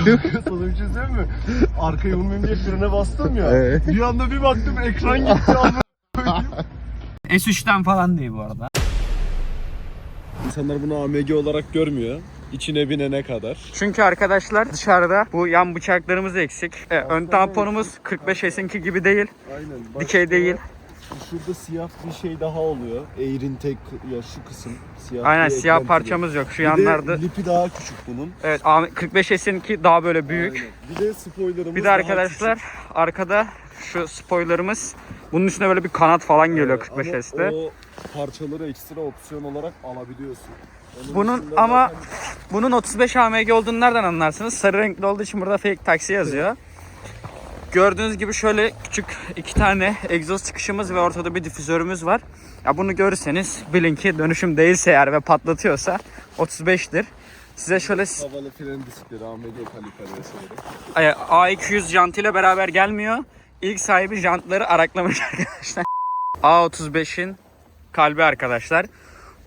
Sana bir şey söyleyeyim mi? Arkayı vurmayayım diye frene bastım ya. Evet. Bir anda bir baktım ekran gitti ama. S3'ten falan değil bu arada. İnsanlar bunu AMG olarak görmüyor. İçine binene kadar. Çünkü arkadaşlar dışarıda bu yan bıçaklarımız eksik. E, ön tamponumuz 45 S'inki gibi değil. Aynen. Dikey değil. Şurada siyah bir şey daha oluyor. Air'in tek ya şu kısım siyah. Aynen bir siyah eklenti. parçamız yok. Şu Bir yanlarda. de lipi daha küçük bunun. Evet A- 45 S'inki daha böyle büyük. Aynen. Bir de spoilerımız Bir de daha arkadaşlar küçük. arkada şu spoilerımız bunun üstüne böyle bir kanat falan geliyor Ee, 45 ama S'te. O parçaları ekstra opsiyon olarak alabiliyorsun. Onun Bunun dışında ama- zaten- Bunun 35 AMG olduğunu nereden anlarsınız? Sarı renkli olduğu için burada fake taksi yazıyor. Gördüğünüz gibi şöyle küçük iki tane egzoz çıkışımız ve ortada bir difüzörümüz var. Ya bunu görürseniz bilin ki dönüşüm değilse eğer ve patlatıyorsa 35'tir. Size şöyle havalı fren diskleri AMG kaliper vesaire. Ay- A200 jantıyla beraber gelmiyor. İlk sahibi jantları araklamış arkadaşlar. A35'in kalbi arkadaşlar.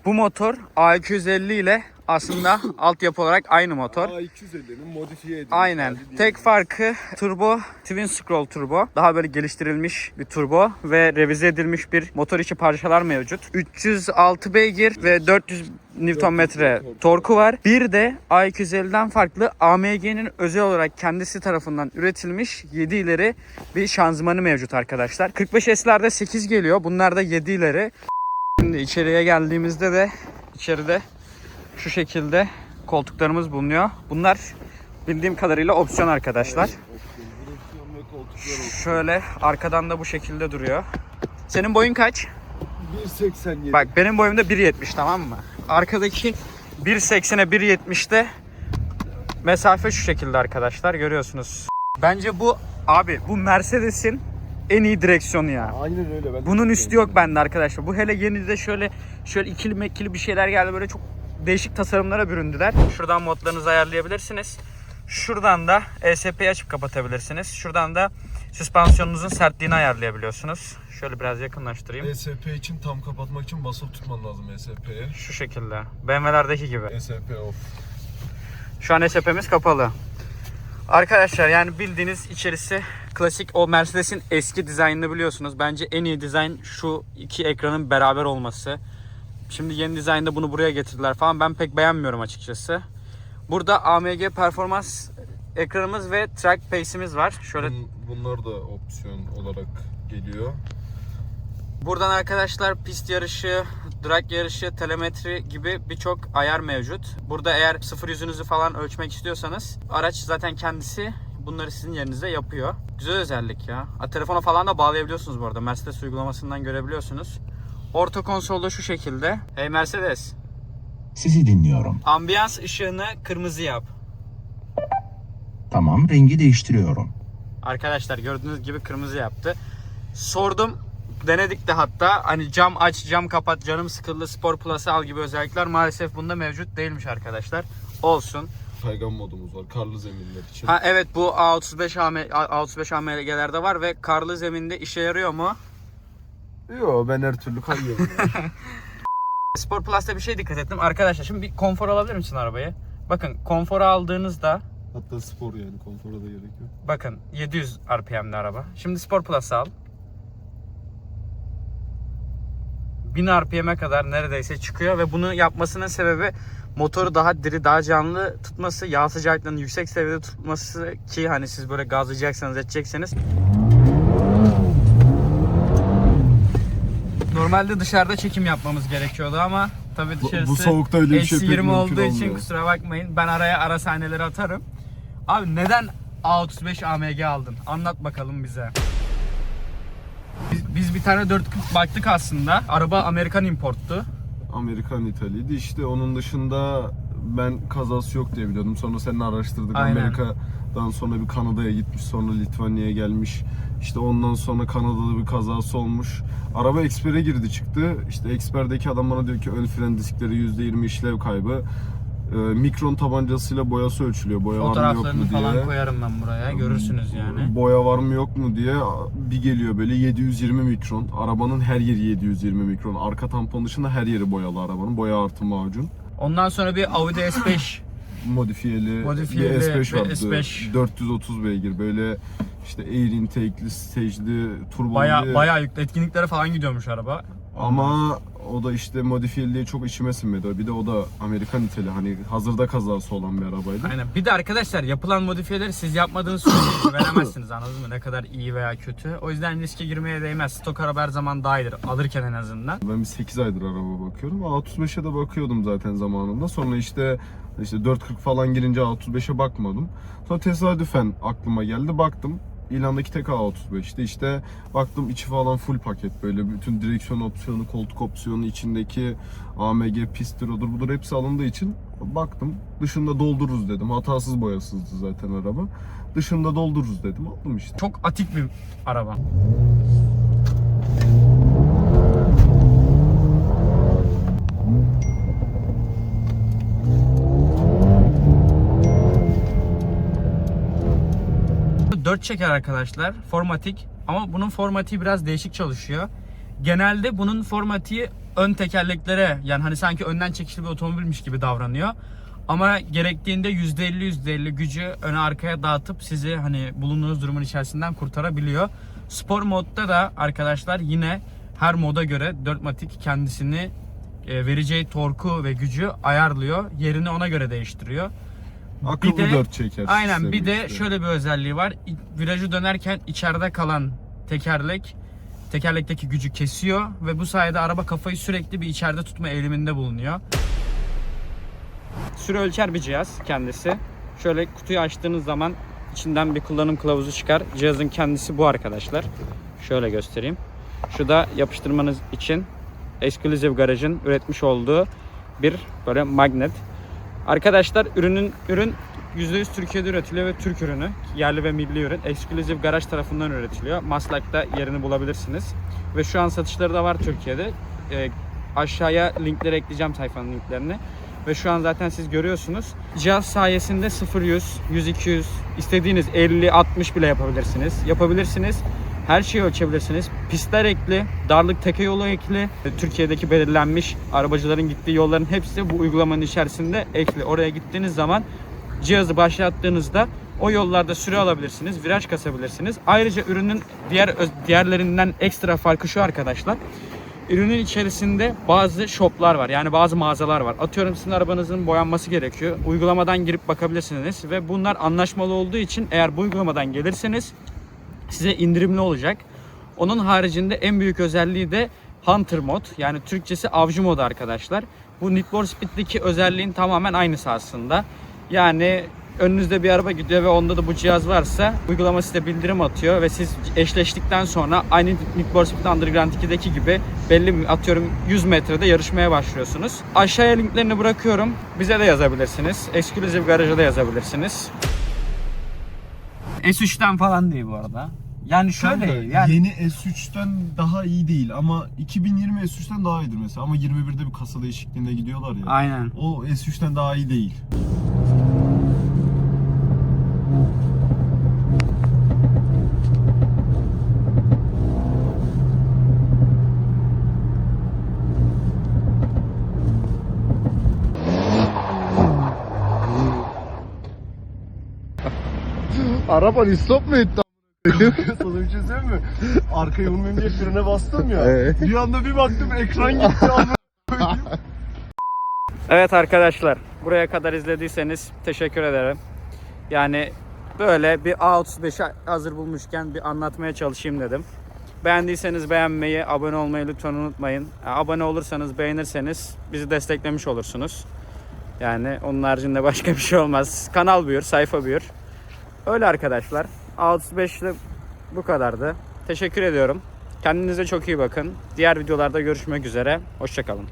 Bu motor A250 ile aslında altyapı olarak aynı motor. A250'nin modifiye edilmiş Aynen. Tek farkı turbo, twin scroll turbo. Daha böyle geliştirilmiş bir turbo ve revize edilmiş bir motor içi parçalar mevcut. 306 beygir ve 400 Nm torku. torku var. Bir de A250'den farklı AMG'nin özel olarak kendisi tarafından üretilmiş 7 ileri bir şanzımanı mevcut arkadaşlar. 45 S'lerde 8 geliyor. Bunlar da 7 ileri. Şimdi içeriye geldiğimizde de içeride şu şekilde koltuklarımız bulunuyor. Bunlar bildiğim kadarıyla opsiyon arkadaşlar. Şöyle arkadan da bu şekilde duruyor. Senin boyun kaç? 1.87. Bak benim boyum da 1.70 tamam mı? Arkadaki 1.80'e 1.70'te mesafe şu şekilde arkadaşlar görüyorsunuz. Bence bu abi bu Mercedes'in en iyi direksiyonu ya. Aynen öyle. Ben de Bunun üstü yok bende arkadaşlar. Bu hele yenide şöyle şöyle ikili mekili bir şeyler geldi böyle çok değişik tasarımlara büründüler. Şuradan modlarınızı ayarlayabilirsiniz. Şuradan da ESP'yi açıp kapatabilirsiniz. Şuradan da süspansiyonunuzun sertliğini ayarlayabiliyorsunuz. Şöyle biraz yakınlaştırayım. ESP için tam kapatmak için basılı tutman lazım ESP'ye. Şu şekilde. BMW'lerdeki gibi. ESP off. Şu an SP'miz kapalı. Arkadaşlar yani bildiğiniz içerisi klasik o Mercedes'in eski dizaynını biliyorsunuz. Bence en iyi dizayn şu iki ekranın beraber olması. Şimdi yeni dizaynda bunu buraya getirdiler falan. Ben pek beğenmiyorum açıkçası. Burada AMG performans ekranımız ve track pace'imiz var. Şöyle Bun- Bunlar da opsiyon olarak geliyor. Buradan arkadaşlar pist yarışı, drag yarışı, telemetri gibi birçok ayar mevcut. Burada eğer sıfır yüzünüzü falan ölçmek istiyorsanız araç zaten kendisi bunları sizin yerinizde yapıyor. Güzel özellik ya. Ha, telefona falan da bağlayabiliyorsunuz bu arada. Mercedes uygulamasından görebiliyorsunuz. Orta konsolda şu şekilde. Hey Mercedes, Sizi dinliyorum. ambiyans ışığını kırmızı yap. Tamam, rengi değiştiriyorum. Arkadaşlar gördüğünüz gibi kırmızı yaptı. Sordum denedik de hatta hani cam aç cam kapat canım sıkıldı spor plus'ı al gibi özellikler maalesef bunda mevcut değilmiş arkadaşlar. Olsun. Kaygan modumuz var karlı zeminler için. Ha evet bu A35 AM, A35 AMG'lerde var ve karlı zeminde işe yarıyor mu? Yo ben her türlü kayıyorum. Spor Plus'ta bir şey dikkat ettim. Arkadaşlar şimdi bir konfor alabilir misin arabayı? Bakın konforu aldığınızda Hatta spor yani konfora da gerek yok. bakın 700 RPM'li araba. Şimdi Spor Plus'ı al. 1000 RPM'e kadar neredeyse çıkıyor ve bunu yapmasının sebebi motoru daha diri, daha canlı tutması, yağ sıcaklığının yüksek seviyede tutması ki hani siz böyle gazlayacaksanız, edecekseniz Normalde dışarıda çekim yapmamız gerekiyordu ama tabii Bu- dışarısı bu soğukta öyle bir şey eksi pek 20 mümkün olduğu için olmuyor. kusura bakmayın. Ben araya ara sahneleri atarım. Abi neden A35 AMG aldın? Anlat bakalım bize. Biz, biz bir tane 440 baktık aslında. Araba Amerikan importtu. Amerikan İtalya'ydı. İşte onun dışında ben kazası yok diye biliyordum. Sonra seninle araştırdık. Aynen. Amerika'dan sonra bir Kanada'ya gitmiş. Sonra Litvanya'ya gelmiş. İşte ondan sonra Kanada'da bir kazası olmuş. Araba ekspere girdi çıktı. İşte eksperdeki adam bana diyor ki ön fren diskleri %20 işlev kaybı. Ee, mikron tabancasıyla boyası ölçülüyor. Boya var mı yok Fotoğraflarını mu diye. falan koyarım ben buraya. Görürsünüz yani. Boya var mı yok mu diye bir geliyor böyle 720 mikron. Arabanın her yeri 720 mikron. Arka tampon dışında her yeri boyalı arabanın. Boya artı macun. Ondan sonra bir Audi S5 modifiyeli, Modifiyeli bir S5 ve vardı. S5. 430 beygir böyle işte air intake'li, stage'li, turbolu Baya diye. baya yüklü etkinliklere falan gidiyormuş araba. Ama o da işte modifiyeli diye çok içime sinmedi. Bir de o da Amerikan iteli hani hazırda kazası olan bir arabaydı. Aynen. Bir de arkadaşlar yapılan modifiyeleri siz yapmadığınız sürece veremezsiniz anladınız mı? Ne kadar iyi veya kötü. O yüzden riske girmeye değmez. Stok araba her zaman daha iyidir. Alırken en azından. Ben bir 8 aydır araba bakıyorum. A35'e de bakıyordum zaten zamanında. Sonra işte işte 440 falan girince A35'e bakmadım. Sonra tesadüfen aklıma geldi. Baktım. İlandaki tek A35'ti. İşte baktım içi falan full paket böyle. Bütün direksiyon opsiyonu, koltuk opsiyonu, içindeki AMG, pistir odur budur hepsi alındığı için baktım. Dışında doldururuz dedim. Hatasız boyasızdı zaten araba. Dışında doldururuz dedim. Aldım işte. Çok atik bir araba. Dört çeker arkadaşlar. Formatik. Ama bunun formatiği biraz değişik çalışıyor. Genelde bunun formatiği ön tekerleklere yani hani sanki önden çekişli bir otomobilmiş gibi davranıyor. Ama gerektiğinde %50 %50 gücü öne arkaya dağıtıp sizi hani bulunduğunuz durumun içerisinden kurtarabiliyor. Spor modda da arkadaşlar yine her moda göre 4matik kendisini e, vereceği torku ve gücü ayarlıyor. Yerini ona göre değiştiriyor. Akıllı de- dört çeker. Aynen bir de işte. şöyle bir özelliği var. Virajı dönerken içeride kalan tekerlek tekerlekteki gücü kesiyor ve bu sayede araba kafayı sürekli bir içeride tutma eğiliminde bulunuyor. Süre ölçer bir cihaz kendisi. Şöyle kutuyu açtığınız zaman içinden bir kullanım kılavuzu çıkar. Cihazın kendisi bu arkadaşlar. Şöyle göstereyim. Şu da yapıştırmanız için Exclusive Garage'ın üretmiş olduğu bir böyle magnet. Arkadaşlar ürünün ürün %100 Türkiye'de üretiliyor ve Türk ürünü. Yerli ve milli ürün. Exclusive Garaj tarafından üretiliyor. Maslak'ta yerini bulabilirsiniz. Ve şu an satışları da var Türkiye'de. Ee, aşağıya linkleri ekleyeceğim sayfanın linklerini. Ve şu an zaten siz görüyorsunuz. Cihaz sayesinde 0-100, 100-200, istediğiniz 50-60 bile yapabilirsiniz. Yapabilirsiniz. Her şeyi ölçebilirsiniz. Pistler ekli, darlık teke yolu ekli. Türkiye'deki belirlenmiş arabacıların gittiği yolların hepsi bu uygulamanın içerisinde ekli. Oraya gittiğiniz zaman cihazı başlattığınızda o yollarda süre alabilirsiniz, viraj kasabilirsiniz. Ayrıca ürünün diğer diğerlerinden ekstra farkı şu arkadaşlar. Ürünün içerisinde bazı shoplar var. Yani bazı mağazalar var. Atıyorum sizin arabanızın boyanması gerekiyor. Uygulamadan girip bakabilirsiniz ve bunlar anlaşmalı olduğu için eğer bu uygulamadan gelirseniz size indirimli olacak. Onun haricinde en büyük özelliği de Hunter mod yani Türkçesi avcı modu arkadaşlar. Bu Need for Speed'deki özelliğin tamamen aynısı aslında. Yani önünüzde bir araba gidiyor ve onda da bu cihaz varsa uygulama size bildirim atıyor ve siz eşleştikten sonra aynı Need for Speed Underground 2'deki gibi belli atıyorum 100 metrede yarışmaya başlıyorsunuz. Aşağıya linklerini bırakıyorum. Bize de yazabilirsiniz. Exclusive Garage'a da yazabilirsiniz. S3'ten falan değil bu arada. Yani şöyle Kanka, yani Yeni S3'ten daha iyi değil ama 2020 S3'ten daha iyidir mesela ama 21'de bir kasa değişikliğine gidiyorlar ya. aynen. O S3'ten daha iyi değil. Araban istop mu etti? Sana bir şey söyleyeyim mi? Arkaya vurmayayım diye frene bastım ya. bir anda bir baktım ekran gitti ama. Evet arkadaşlar buraya kadar izlediyseniz teşekkür ederim. Yani böyle bir A35'i hazır bulmuşken bir anlatmaya çalışayım dedim. Beğendiyseniz beğenmeyi, abone olmayı lütfen unutmayın. Abone olursanız, beğenirseniz bizi desteklemiş olursunuz. Yani onun haricinde başka bir şey olmaz. Kanal büyür, sayfa büyür. Öyle arkadaşlar. A35'te bu kadardı. Teşekkür ediyorum. Kendinize çok iyi bakın. Diğer videolarda görüşmek üzere. Hoşçakalın.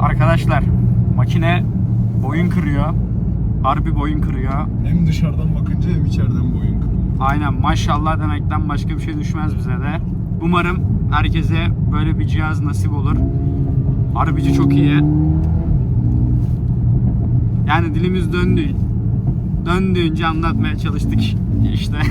Arkadaşlar makine boyun kırıyor. Harbi boyun kırıyor. Hem dışarıdan bakınca hem içeriden boyun kırıyor. Aynen maşallah demekten başka bir şey düşmez bize de. Umarım herkese böyle bir cihaz nasip olur. Harbici çok iyi. Yani dilimiz döndü döndüğünce anlatmaya çalıştık işte.